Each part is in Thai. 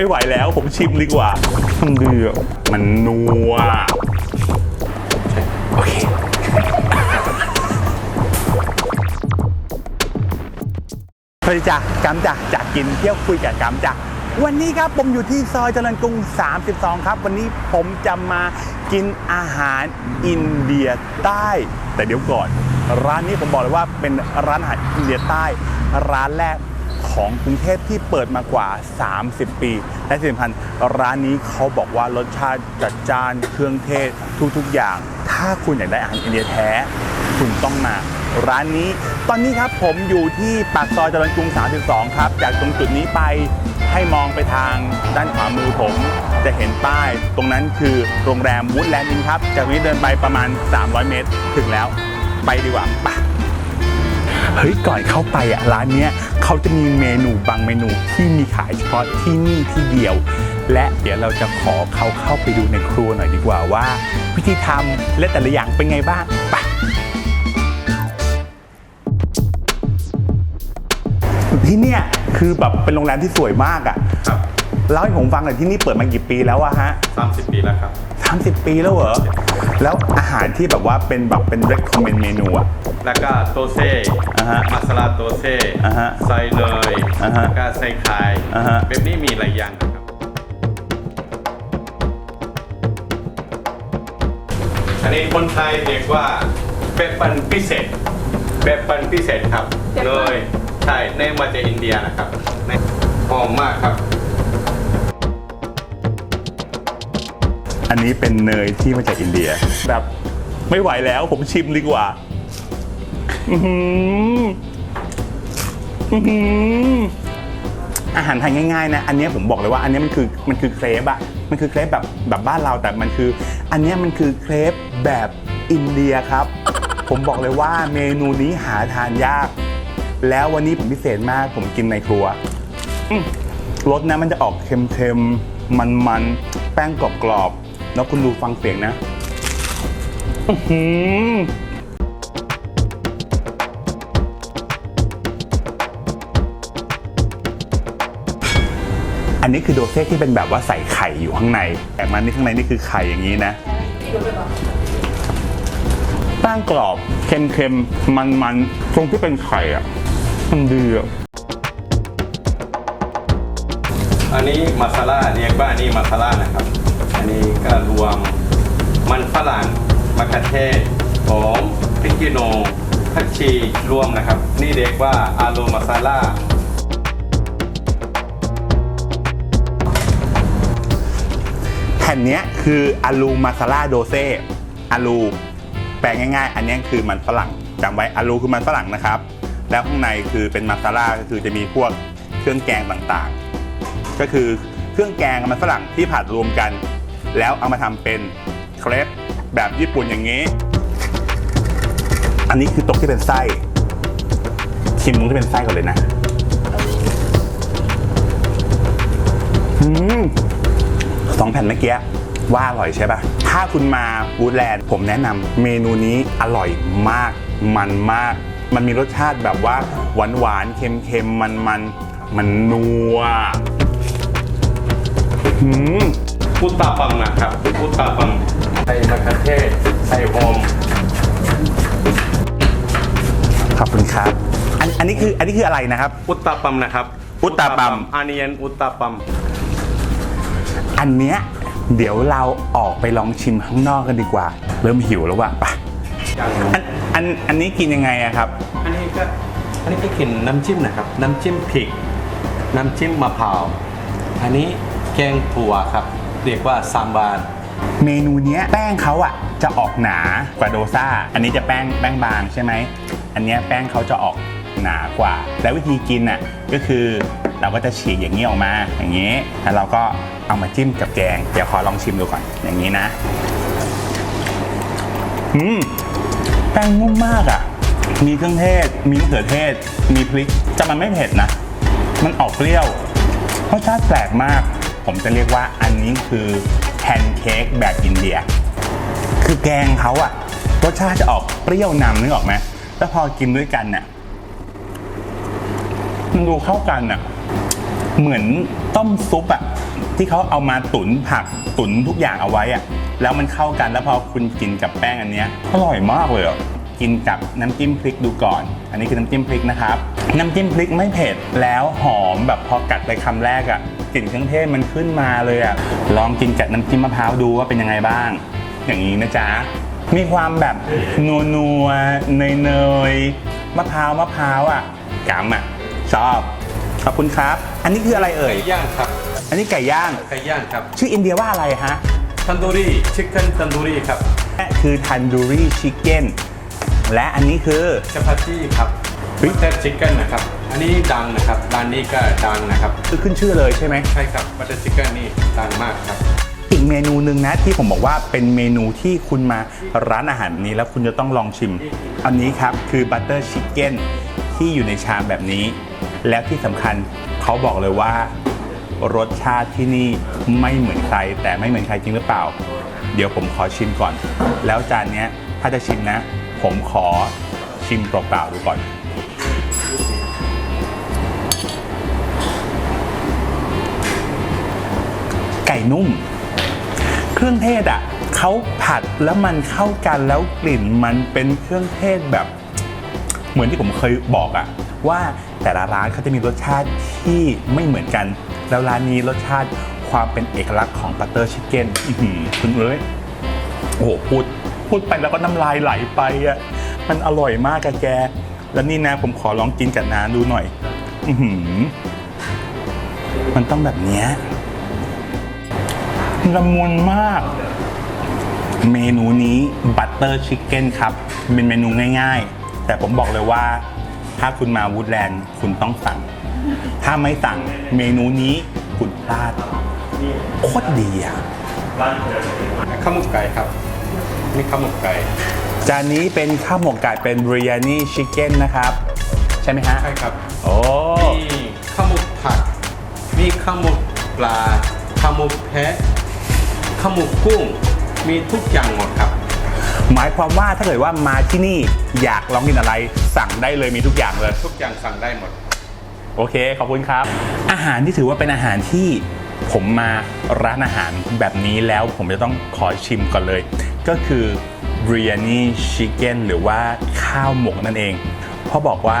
ไม่ไหวแล้วผมชิมดีกว่ามันดีอะมันนัวโอเคสวัสดีจ้ะกัมจ้ะจากกินเที่ยวคุยกับกัมจ้ะวันนี้ครับผมอยู่ที่ซอยเจริญกรุง 32 ครับ วันนี้ผมจะมากินอาหารอินเดียใต้ แต่เดี๋ยวก่อน ร้านนี้ผมบอกเลยว่าเป็นร้านอาหารอินเดียใต้ ร้านแรก ของกรุงเทพที่เปิดมากว่า 30 ปี และที่สำคัญร้านนี้เขาบอกว่ารสชาติจัดจ้านเครื่องเทศทุกๆอย่าง ถ้าคุณอยากได้อาหารอินเดียแท้ คุณต้องมาร้านนี้ ตอนนี้ครับผมอยู่ที่ปากซอยจริญกรุง 32 ครับ จากตรงจุดนี้ไปให้มองไปทางด้านขวามือผม จะเห็นป้าย ตรงนั้นคือโรงแรมวูดแลนด์อินครับ จากนี้เดินไปประมาณ 300 เมตร ถึงแล้ว ไปดีกว่าไป เฮ้ยก่อนเข้าไปอะร้านเนี้ยเขาจะมีเมนูบางเมนูที่มีขายเฉพาะที่นี่ที่เดียว และเดี๋ยวเราจะขอเขาเข้าไปดูในครัวหน่อยดีกว่าว่า วิธีทำและแต่ละอย่างเป็นไงบ้างไปที่เนี่ยคือแบบเป็นโรงแรมที่สวยมากอะครับเล่าให้ผมฟังหน่อยที่นี่เปิดมากี่ปีแล้วอะฮะ 30 ปีแล้วครับ 30 ปีแล้วเหรอ แล้วอาหารที่แบบว่าเป็นแบบเป็น recommend เมนูอะ แล้วก็โตเซ่อ่าฮะมาสลาโตเซ่อ่าฮะใส่เนยอ่าฮะแล้วก็ใส่ไข่อ่าฮะ แบบนี้มีหลายอย่างนะครับอันนี้คนไทยเรียกว่าเป็ดปันพิเศษเป็ดปันพิเศษครับเป็ดปันเนยใช่เนยมาจากอินเดียนะครับเนยหอมมากครับ อันนี้เป็นเนยที่มาจากอินเดีย แบบไม่ไหวแล้วผมชิมดีกว่า อื้อหืออื้อหืออาหารไทยง่ายๆนะ อันนี้ผมบอกเลยว่าอันนี้มันคือมันคือเครปอะมันคือเครปแบบแบบบ้านเราแต่มันคือ อันนี้มันคือเครปแบบอินเดียครับ ผมบอกเลยว่าเมนูนี้หาทานยาก แล้ววันนี้ผมพิเศษมากผมกินในครัวรสนะมันจะออกเค็มๆ มันๆ แป้งกรอบๆ แล้วคุณดูฟังเสียงนะอือหืออันนี้คือโดเซ่ที่เป็นแบบว่าใส่ไข่อยู่ข้างใน แต่มันนี่ข้างในนี่คือไข่อย่างนี้นะแป้งกรอบเค็มๆ มันๆ ตรงที่เป็นไข่อะ มันดีอะ อันนี้มาซาลาเรียกว่าอันนี้มาซาลานะครับ อันนี้ก็รวมมันฝรั่งมะเขือเทศหอมพริกขี้หนูผักชีรวมนะครับ นี่เรียกว่าอาลูมาซาลาแผ่นเนี้ยคืออาลูมาซาลาโดเซอาลูแปลง่ายๆ อันนี้คือมันฝรั่งจำไว้อาลูคือมันฝรั่งนะครับ แล้วข้างในคือเป็นมาซาลาก็คือจะมีพวกเครื่องแกงต่างๆ ก็คือเครื่องแกงมันฝรั่งที่ผัดรวมกัน แล้วเอามาทำเป็นเครปแบบญี่ปุ่นอย่างนี้ อันนี้คือตกที่เป็นไส้ชิมตรงที่เป็นไส้ก่อนเลยนะอืมสองแผ่นเมื่อกี้ว่าอร่อยใช่ปะถ้าคุณมาวูดแลนด์ผมแนะนำเมนูนี้อร่อยมาก มันมาก มันมีรสชาติแบบว่า หวานหวานๆเค็มเค็มมันมันๆมันนัว หืม พุตตาปังนะครับพุตตาปังใส่มะเขือเทศใส่หอมขอบคุณครับอันอันนี้คืออันนี้คืออะไรนะครับ อุตตาปัมนะครับ อุตตาปัมอานิยันอุตตาปัม อันเนี้ยเดี๋ยวเราออกไปลองชิมข้างนอกกันดีกว่า เริ่มหิวแล้วว่ะไปอย่างอันอันอันนี้กินยังไงอะครับ อันนี้ก็อันนี้ก็กินน้ำจิ้มนะครับ น้ำจิ้มพริก น้ำจิ้มมะพร้าว อันนี้แกงถั่วครับ เรียกว่าซามบาน เมนูเนี้ยแป้งเขาอะจะออกหนากว่าโดซ่า อันนี้จะแป้งแป้งบางใช่ไหม อันเนี้ยแป้งเขาจะออกหนากว่า แล้ววิธีกินอะก็คือเราก็จะฉีกอย่างนี้ออกมาอย่างนี้ แล้วเราก็เอามาจิ้มกับแกง เดี๋ยวขอลองชิมดูก่อน อย่างนี้นะ อืม แป้งนุ่มมากอะ มีเครื่องเทศ มีมะเขือเทศ มีพริกแต่มันไม่เผ็ดนะ มันออกเปรี้ยว รสชาติแปลกมาก ผมจะเรียกว่าอันนี้คือแพนเค้กแบบอินเดีย คือแกงเขาอะรสชาติจะออกเปรี้ยวนำนึกออกไหมแล้วพอกินด้วยกันเนี่ยมันดูเข้ากันอะเหมือนต้มซุปอะที่เขาเอามาตุ๋นผักตุ๋นทุกอย่างเอาไว้อะแล้วมันเข้ากันแล้วพอคุณกินกับแป้งอันเนี้ยอร่อยมากเลยอะกินกับน้ำจิ้มพริกดูก่อน อันนี้คือน้ำจิ้มพริกนะครับ น้ำจิ้มพริกไม่เผ็ดแล้วหอมแบบพอกัดไปคำแรกอะ กลิ่นเครื่องเทศมันขึ้นมาเลยอะลองกินกับน้ำจิ้มมะพร้าวดูว่าเป็นยังไงบ้าง อย่างนี้นะจ๊ะ มีความแบบนัวนัวเนยเนยๆมะพร้าวมะพร้าวอะกำอะชอบขอบคุณครับ อันนี้คืออะไรเอ่ย ไก่ย่างครับอันนี้ไก่ย่าง ไก่ย่างครับชื่ออินเดียว่าอะไรฮะ ทันดูรี่ชิคเก้นทันดูรี่ครับและคือทันดูรี่ชิคเก้นและอันนี้คือ ชาพาตี้ครับเฮ้ย บัตเตอร์ชิคเก้นนะครับ อันนี้ดังนะครับร้านนี้ก็ดังนะครับคือขึ้นชื่อเลยใช่ไหมใช่ครับบัตเตอร์ชิคเก้นนี่ดังมากครับอีกเมนูหนึ่งนะที่ผมบอกว่าเป็นเมนูที่คุณมาร้านอาหารนี้แล้วคุณจะต้องลองชิม อันนี้ครับคือบัตเตอร์ชิคเก้นที่อยู่ในชามแบบนี้ แล้วที่สำคัญเขาบอกเลยว่ารสชาติที่นี่ไม่เหมือนใคร แต่ไม่เหมือนใครจริงหรือเปล่า เดี๋ยวผมขอชิมก่อน แล้วจานเนี้ยถ้าจะชิมนะ ผมขอชิมเปล่าๆดูก่อน ไก่นุ่ม เครื่องเทศอะเขาผัดแล้วมันเข้ากันแล้วกลิ่นมันเป็นเครื่องเทศแบบ เหมือนที่ผมเคยบอกอะว่าแต่ละร้านเขาจะมีรสชาติที่ไม่เหมือนกัน แล้วร้านนี้รสชาติความเป็นเอกลักษณ์ของบัตเตอร์ชิคเก้นคุณเอ้ยโอ้โหพูดพูดไปแล้วก็น้ำลายไหลไปอะมันอร่อยมากอะแก แล้วนี่นะผมขอลองกินกับน้ำดูหน่อย อือหือมันต้องแบบเนี้ย ละมุนมาก เมนูนี้บัตเตอร์ชิคเก้นครับเป็นเมนูง่าย ๆ แต่ผมบอกเลยว่า ถ้าคุณมาวูดแลนด์คุณต้องสั่ง ถ้าไม่สั่งเมนูนี้คุณพลาดโคตรดีอะข้าวหมกไก่ครับ นี่ข้าวหมกไก่จานนี้เป็นข้าวหมกไก่เป็นบริยานีชิคเก้นนะครับ ใช่ไหมฮะ ใช่ครับโอ้มีข้าวหมกผัก มีข้าวหมกปลาข้าวหมกแพะ ข้าวหมกกุ้งมีทุกอย่างหมดครับ หมายความว่าถ้าเกิดว่ามาที่นี่อยากลองกินอะไร สั่งได้เลยมีทุกอย่างเลย ทุกอย่างสั่งได้หมด โอเค ขอบคุณครับ อาหารที่ถือว่าเป็นอาหารที่ผมมาร้านอาหารแบบนี้แล้วผมจะต้องขอชิมก่อนเลย ก็คือ biryani chicken หรือว่าข้าวหมกนั่นเองเพราะบอกว่า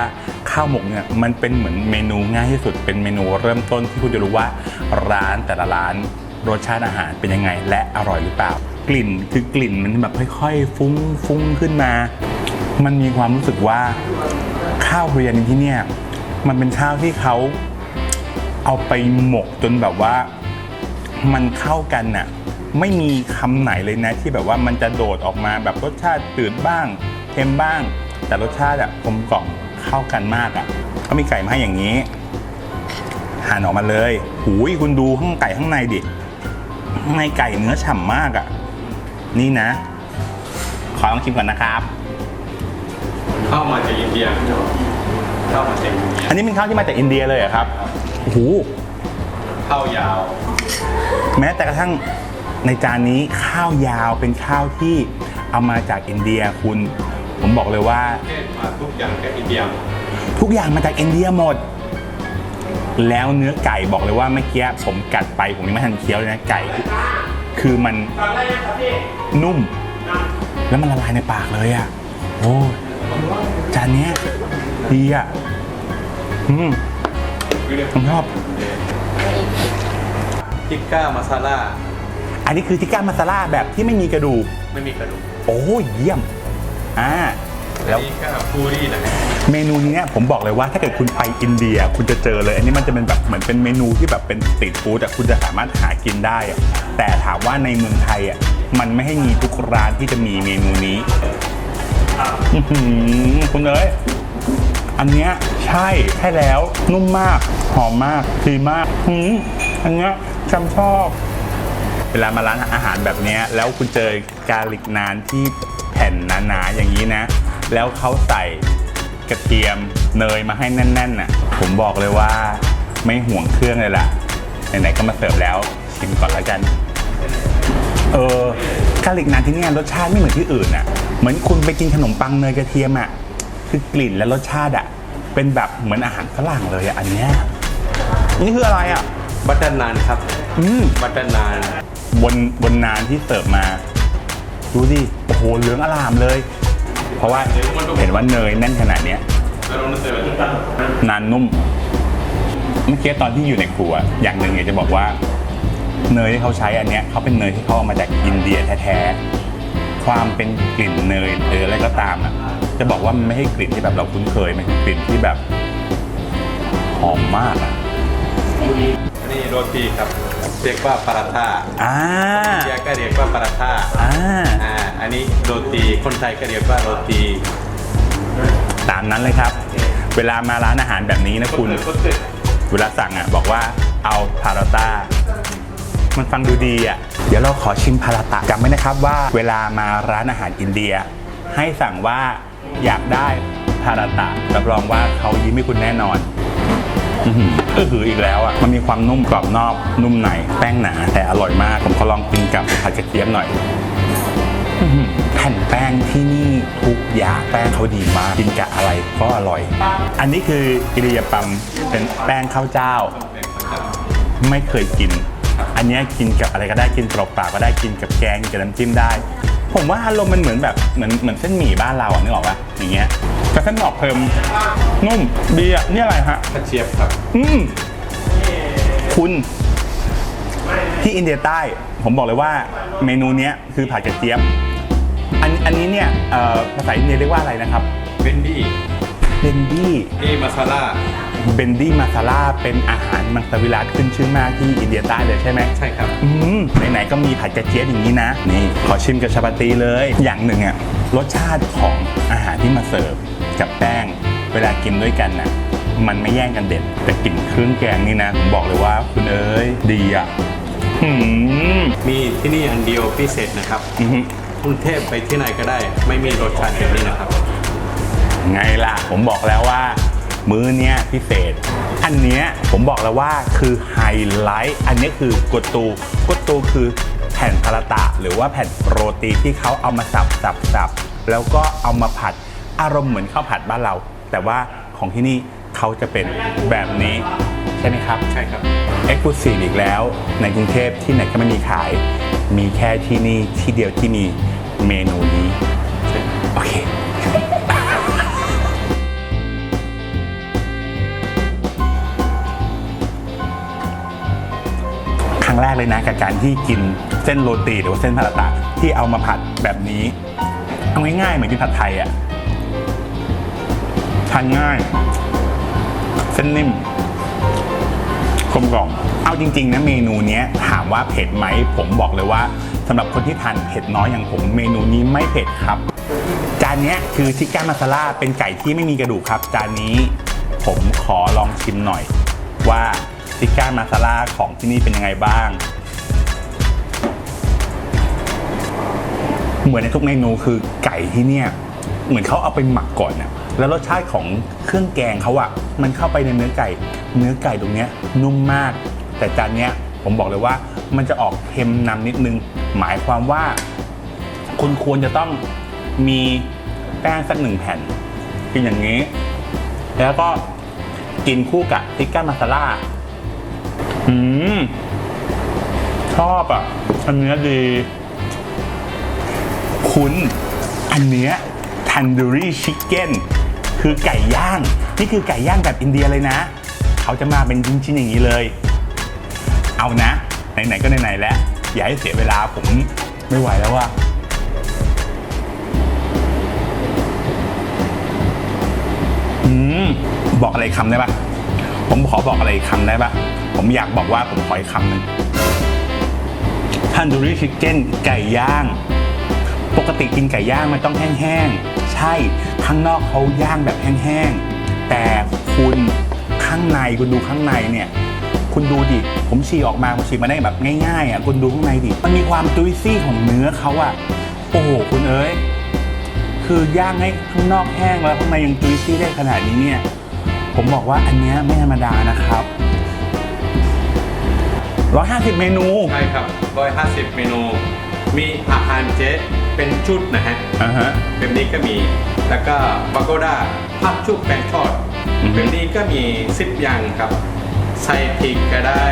ข้าวหมกเนี่ยมันเป็นเหมือนเมนูง่ายที่สุดเป็นเมนูเริ่มต้นที่คุณจะรู้ว่าร้านแต่ละร้าน รสชาติอาหารเป็นยังไง และอร่อยหรือเปล่า กลิ่นคือกลิ่นมันแบบค่อยๆ ฟุ้งฟุ้งขึ้นมา มันมีความรู้สึกว่าข้าวเรียนที่เนี่ยมันเป็นข้าวที่เขาเอาไปหมกจนแบบว่ามันเข้ากันน่ะไม่มีคำไหนเลยนะที่แบบว่ามันจะโดดออกมาแบบรสชาติตืดบ้างเค็มบ้าง แต่รสชาติอะกลมกล่อมเข้ากันมากอะเขามีไก่มาให้อย่างนี้หั่นออกมาเลยหูยคุณดูข้างไก่ข้างในดิ ในไก่เนื้อฉ่ำมากอะนี่นะ ขอลองชิมก่อนนะครับ ข้าวมาจากอินเดียข้าวมาจากอินเดียอันนี้เป็นข้าวที่มาจากอินเดียเลยเหรอครับโอ้โหข้าวยาว แม้แต่กระทั่งในจานนี้ข้าวยาวเป็นข้าวที่เอามาจากอินเดียคุณ ผมบอกเลยว่าเทศมาทุกอย่างจากอินเดีย ทุกอย่างมาจากอินเดียหมด แล้วเนื้อไก่บอกเลยว่าเมื่อกี้ผมกัดไปผมยังไม่ทันเคี้ยวเลยนะไก่ คือมันนุ่ม แล้วมันละลายในปากเลยอะ่ะโอ้ยจานเนี้ยดีอะ่ะอืมผมชอบทิกก้ามาซาล่าอันนี้คือทิกก้ามาซาล่าแบบที่ไม่มีกระดูก ไม่มีกระดูก โอ้ยเยี่ยม อ่า แล้วนี่ก็ฟูรี่นะเมนูนี้ผมบอกเลยว่าถ้าเกิดคุณไปอินเดีย คุณจะเจอเลย อันนี้มันจะเป็นแบบเหมือนเป็นเมนูที่แบบเป็นสตรีทฟู้ดอะคุณจะสามารถหากินได้อะแต่ถามว่าในเมืองไทยอะมันไม่ให้มีทุกร้านที่จะมีเมนูนี้อื้อหือคุณเอ้ยอันเนี้ยใช่ใช่แล้วนุ่มมาก หอมมากดีมากหืมอันเนี้ยจำชอบ เวลามาร้านอาหารแบบเนี้ยแล้วคุณเจอกาลิกนานที่แผ่นหนาๆอย่างนี้นะ แล้วเขาใส่กระเทียมเนยมาให้แน่นๆน่ะผมบอกเลยว่าไม่ห่วงเครื่องเลยล่ะไหนๆก็มาเสิร์ฟแล้วชิมก่อนแล้วกัน เออกาลิกนานที่เนี่ยรสชาติไม่เหมือนที่อื่นอะ เหมือนคุณไปกินขนมปังเนยกระเทียมอะคือกลิ่นและรสชาติอะเป็นแบบเหมือนอาหารฝรั่งเลยอะอันเนี้ยนี่คืออะไรอะบัตเตอร์นานครับอืมบัตเตอร์นานบนบนนานที่เสิร์ฟมา ดูดิโอ้โหเหลืองอลามเลย เพราะว่าเห็นว่าเนยแน่นขนาดเนี้ยนานนุ่ม เมื่อกี้ตอนที่อยู่ในครัว อย่างหนึ่งอยากจะบอกว่า เนยที่เขาใช้อันเนี้ยเขาเป็นเนยที่เขาเอามาจากอินเดียแท้ๆ ความเป็นกลิ่นเนยหรืออะไรก็ตามอะ จะบอกว่ามันไม่ใช่กลิ่นที่แบบเราคุ้นเคย มันคือกลิ่นที่แบบหอมมากอะอันนี้โรตีครับ เรียกว่าปาราธาอ่าเรียกก็เรียกว่าปาราธาอ่าอ่าอันนี้โรตีคนไทยก็เรียกว่าโรตีตามนั้นเลยครับ เวลามาร้านอาหารแบบนี้นะคุณ เวลาสั่งอะบอกว่าเอาพาราต้ามันฟังดูดีอะ เดี๋ยวเราขอชิมพาราตะจำไว้นะครับว่าเวลามาร้านอาหารอินเดีย ให้สั่งว่าอยากได้พาราตะรับรองว่าเขายิ้มให้คุณแน่นอนอือหือ ก็คืออีกแล้วอะมันมีความนุ่มกรอบนอกนุ่มในแป้งหนาแต่อร่อยมาก ผมขอลองกินกับผัดกระเทียมหน่อยแผ่นแป้งที่นี่ทุกอย่างแป้งเขาดีมากกินกับอะไรก็อร่อย อันนี้คืออิริยาปัมเป็นแป้งข้าวเจ้า ไม่เคยกิน อันนี้กินกับอะไรก็ได้กินเปล่าๆก็ได้กินกับแกงกินกับน้ำจิ้มได้ ผมว่าอารมณ์มันเหมือนแบบเหมือนเหมือนเส้นหมี่บ้านเราอะนึกออกปะอย่างเงี้ยแต่เส้นหนอกเพิ่มนุ่มดีอะนี่อะไรฮะกระเชียบครับ อืมคุณที่อินเดียใต้ ผมบอกเลยว่าเมนูเนี้ยคือผัดกระเจี๊ยบอันอันนี้เนี่ยเอ่อภาษาอินเดียเรียกว่าอะไรนะครับเบนดี้เบนดี้นี่มาซาลา เบนดี้มาซาลาเป็นอาหารมังสวิรัตขึ้นชื่อมากที่อินเดียใต้เลยใช่ไหมใช่ครับอืมไหนๆก็มีผัดกระเจี๊ยบอย่างนี้นะ นี่ขอชิมกับชาปาตีเลย อย่างหนึ่งอะรสชาติของอาหารที่มาเสิร์ฟกับแป้ง เวลากินด้วยกันนะมันไม่แย่งกันเด่นแต่กลิ่นเครื่องแกงนี่นะผมบอกเลยว่าคุณเอ๋ยดีอะหืมมีที่นี่อันเดียวพิเศษนะครับอื้อหือกรุงเทพไปที่ไหนก็ได้ ไม่มีรสชาติแบบนี้นะครับ ไงล่ะ ผมบอกแล้วว่า มื้อเนี้ยพิเศษ อันเนี้ยผมบอกแล้วว่าคือไฮไลท์ อันนี้คือกดตูกดตูคือแผ่นพาราตะ หรือว่าแผ่นโรตีที่เขาเอามาสับสับสับแล้วก็เอามาผัดอารมณ์เหมือนข้าวผัดบ้านเรา แต่ว่าของที่นี่เขาจะเป็นแบบนี้ ใช่ไหมครับ ใช่ครับเอ็กซ์คลูซีฟอีกแล้ว ในกรุงเทพที่ไหนก็ไม่มีขาย มีแค่ที่นี่ที่เดียวที่มีเมนูนี้ โอเค แรกเลยนะกับการที่กินเส้นโรตีหรือว่าเส้นพาราตะที่เอามาผัดแบบนี้เอาง่ายๆเหมือนกินผัดไทยอะ่ะทานง่าย เส้นนิ่มกลมกล่อมเอาจริงๆนะเมนูนี้ถามว่าเผ็ดไหมผมบอกเลยว่าสำหรับคนที่ทานเผ็ดน้อยอย่างผมเมนูนี้ไม่เผ็ดครับ จานนี้คือทิกก้ามาซาล่าเป็นไก่ที่ไม่มีกระดูกครับ จานนี้ผมขอลองชิมหน่อยว่า ทิก้ามาซาล่าของที่นี่เป็นยังไงบ้าง เหมือนในทุกเมนูคือไก่ที่เนี่ย เหมือนเขาเอาไปหมักก่อนนะแล้วรสชาติของเครื่องแกงเขาอะมันเข้าไปในเนื้อไก่ เนื้อไก่ตรงเนี้ยนุ่มมาก แต่จานเนี้ยผมบอกเลยว่ามันจะออกเค็มนำนิดนึง หมายความว่า คุณควรจะต้องมีแป้งสักหนึ่งแผ่นกินอย่างนี้ แล้วก็กินคู่กับทิกก้ามาซาล่า อืมชอบอะ อันเนี้ยดี คุณอันเนี้ยทันดูรี่ชิคเก้นคือไก่ย่าง นี่คือไก่ย่างแบบอินเดียเลยนะ เขาจะมาเป็นชิ้นๆอย่างนี้เลย เอานะ ไหนๆก็ไหนๆแล้ว อย่าให้เสียเวลาผมไม่ไหวแล้วว่าอืม บอกอะไรคำได้ปะผมขอบอกอะไรคำได้ปะ ผมอยากบอกว่าผมขออีกคำหนึ่งทันดูรี่ชิคเก้นไก่ย่าง ปกติกินไก่ย่างมันต้องแห้งๆ ใช่ ข้างนอกเขาย่างแบบแห้งๆ แต่คุณข้างในคุณดูข้างในเนี่ย คุณดูดิ ผมฉีกออกมาผมฉีกมาได้แบบง่ายๆอะคุณดูข้างในดิ มันมีความจุยซี่ของเนื้อเขาอะ โอ้โห คุณเอ้ย คือย่างให้ข้างนอกแห้งแล้วข้างในยังจุยซี่ได้ขนาดนี้เนี่ย ผมบอกว่าอันเนี้ยไม่ธรรมดานะครับ 150 เมนู ใช่ครับ150 เมนู มีอาหารเจเป็นชุดนะฮะอ่าฮะ แบบนี้ก็มี แล้วก็บาโกด้าภาพชุบแป้งทอดอือฮึ แบบนี้ก็มีสิบอย่างครับ ใส่พริกก็ได้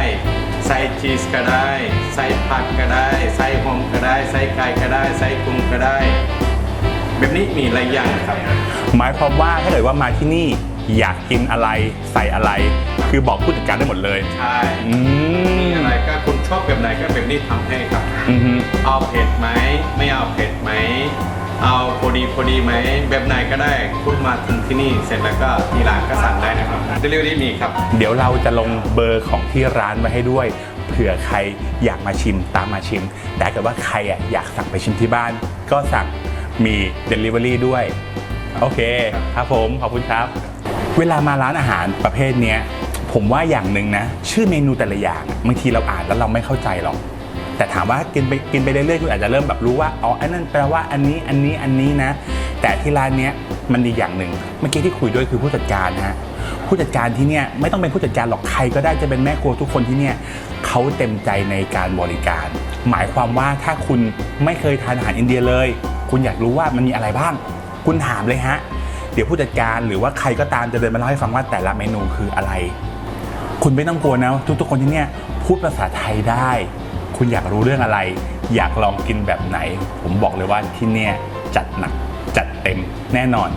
ใส่ชีสก็ได้ ใส่ผักก็ได้ ใส่หอมก็ได้ ใส่ไก่ก็ได้ ใส่กุ้งก็ได้ แบบนี้มีหลายอย่างครับ หมายความว่าถ้าเกิดว่ามาที่นี่อยากกินอะไรใส่อะไร คือบอกผู้จัดการได้หมดเลย ใช่ อืมอะไร ก็คุณชอบแบบไหนก็แบบนี้ทำให้ครับ อือฮึเอาเผ็ดไหมไม่เอาเผ็ดไหม เอาพอดีพอดีไหมแบบไหนก็ได้คุณมาถึงที่นี่เสร็จแล้วก็ที่ร้านก็สั่งได้นะครับเดลิเวอรี่มีครับ เดี๋ยวเราจะลงเบอร์ของที่ร้านไว้ให้ด้วย เผื่อใครอยากมาชิมตามมาชิม แต่ถ้าเกิดว่าใครอะอยากสั่งไปชิมที่บ้าน ก็สั่งมี Delivery ด้วย โอเค ครับผม ขอบคุณครับ เวลามาร้านอาหารประเภทเนี้ย ผมว่าอย่างหนึ่งนะ ชื่อเมนูแต่ละอย่างบางทีเราอ่านแล้วเราไม่เข้าใจหรอก แต่ถามว่ากินไปกินไปเรื่อยๆคุณอาจจะเริ่มแบบรู้ว่าอ๋ออันนั้นแปลว่าอันนี้อันนี้อันนี้นะ แต่ที่ร้านเนี้ยมันดีอย่างหนึ่งเมื่อกี้ที่คุยด้วยคือผู้จัดการนะฮะผู้จัดการที่เนี่ยไม่ต้องเป็นผู้จัดการหรอกใครก็ได้จะเป็นแม่ครัวทุกคนที่เนี่ยเขาเต็มใจในการบริการ หมายความว่าถ้าคุณไม่เคยทานอาหารอินเดียเลย คุณอยากรู้ว่ามันมีอะไรบ้าง คุณถามเลยฮะเดี๋ยวผู้จัดการหรือว่าใครก็ตามจะเดินมาเล่าให้ฟังว่าแต่ละเมนูคืออะไร คุณไม่ต้องกลัวนะทุกๆคนที่เนี่ยพูดภาษาไทยได้ คุณอยากรู้เรื่องอะไร อยากลองกินแบบไหน ผมบอกเลยว่าที่เนี่ยจัดหนักจัดเต็มแน่นอน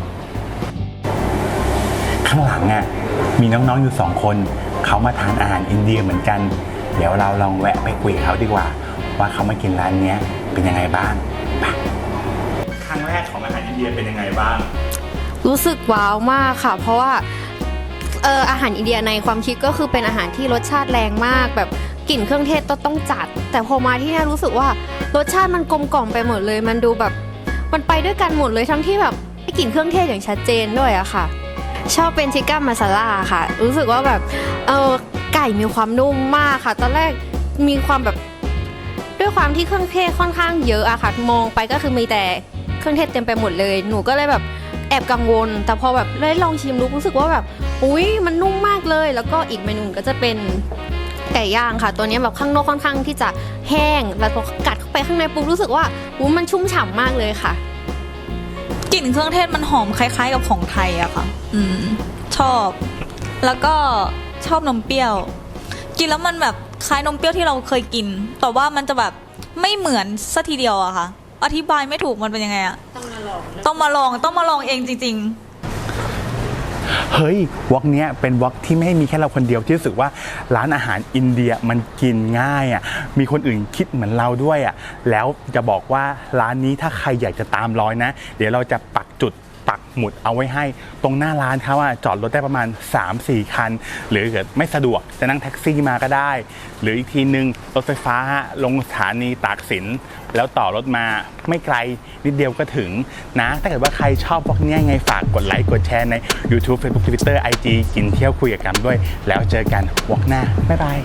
ข้างหลังอะมีน้องๆอยู่สองคนเขามาทานอาหารอินเดียเหมือนกัน เดี๋ยวเราลองแวะไปคุยกับเขาดีกว่า ว่าเขามากินร้านเนี้ยเป็นยังไงบ้างไปครั้งแรกของอาหารอินเดียเป็นยังไงบ้าง รู้สึกว้าวมากค่ะ เพราะว่า เอออาหารอินเดียในความคิดก็คือเป็นอาหารที่รสชาติแรงมาก แบบกลิ่นเครื่องเทศต้องต้องจัด แต่พอมาที่เนี่ยรู้สึกว่ารสชาติมันกลมกล่อมไปหมดเลย มันดูแบบมันไปด้วยกันหมดเลยทั้งที่แบบได้กลิ่นเครื่องเทศอย่างชัดเจนด้วยอะค่ะ ชอบเป็นชิคก้ามาซาล่าค่ะ รู้สึกว่าแบบเออไก่มีความนุ่มมากค่ะ ตอนแรกมีความแบบด้วยความที่เครื่องเทศค่อนข้างเยอะอะค่ะ มองไปก็คือมีแต่เครื่องเทศเต็มไปหมดเลย หนูก็เลยแบบ แอบกังวล แต่พอแบบได้ลองชิมรู้รู้สึกว่าแบบอุ้ยมันนุ่มมากเลย แล้วก็อีกเมนูก็จะเป็นไก่ย่างค่ะ ตัวนี้แบบข้างนอกค่อนข้างที่จะแห้งแล้วพอกัดเข้าไปข้างในปุ๊บรู้สึกว่าอู้มันชุ่มฉ่ำมากเลยค่ะกลิ่นเครื่องเทศมันหอมคล้าย ๆ กับของไทยอะค่ะ อืม ชอบ แล้วก็ชอบนมเปรี้ยว กินแล้วมันแบบคล้ายนมเปรี้ยวที่เราเคยกิน แต่ว่ามันจะแบบไม่เหมือนสัทีเดียวอะค่ะ อธิบายไม่ถูกมันเป็นยังไงอะต้องมาลองต้องมาลองต้องมาลองเองจริง ๆ เฮ้ยวอล์กเนี้ยเป็นวอล์กที่ไม่มีแค่เราคนเดียวที่รู้สึกว่าร้านอาหารอินเดียมันกินง่ายอะมีคนอื่นคิดเหมือนเราด้วยอะแล้วจะบอกว่าร้านนี้ถ้าใครอยากจะตามรอยนะ เดี๋ยวเราจะปักจุด ปักหมุดเอาไว้ให้ตรงหน้าร้านเขาอะจอดรถได้ประมาณ 3-4 คัน หรือเกิดไม่สะดวกจะนั่งแท็กซี่มาก็ได้ หรืออีกทีนึงรถไฟฟ้าลงสถานีตากสิน แล้วต่อรถมาไม่ไกลนิดเดียวก็ถึงนะ ถ้าเกิดว่าใครชอบพวกนี้ไงฝากกดไลค์กดแชร์ใน YouTube Facebook Twitter IG กินเที่ยวคุยกับกันด้วย แล้วเจอกันวอกหน้าบ๊ายบาย